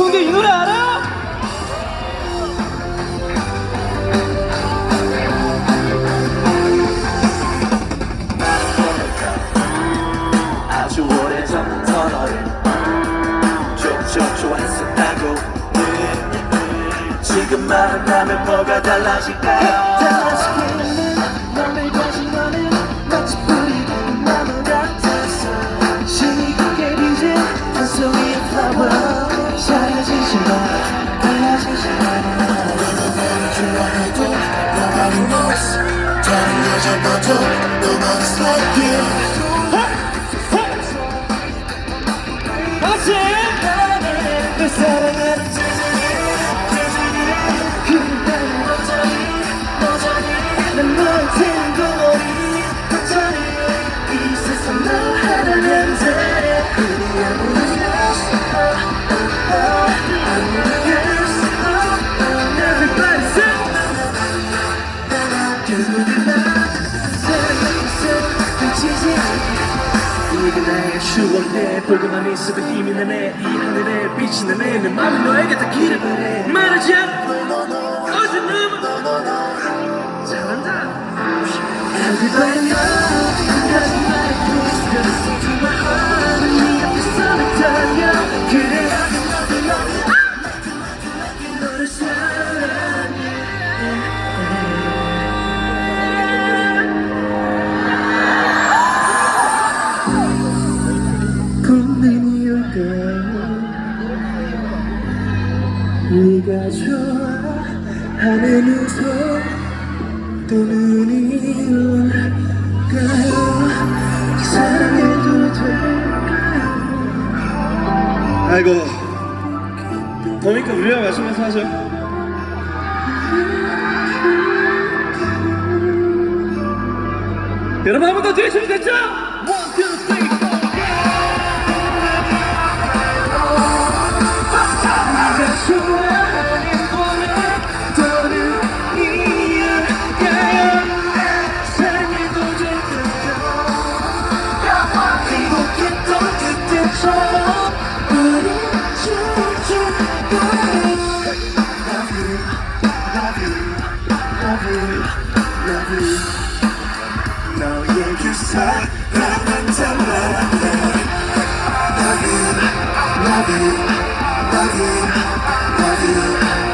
성대 이 노래 알아? 아주 오래전 터널을 족족 좋아했었다고 지금 말한다면 뭐가 달라질까요? 달라지기는 Time doesn't matter, no one's like you. 추억내 볼고만 있어도 힘이 나네 이 하늘에 빛이 나네 내 맘이 너에게 닿기를 바래 말하지 않아 어제 놈은 잘한다 Everybody 네가 좋아하는 웃음 또 눈이 올까요? 사랑해도 될까요? 아이고 더니까 우리랑 마시면서 하죠 여러분 한 번 더 들으시면 됐죠? 1, 2, 3, 4 love you, love you. No. Love love you, love you, love you.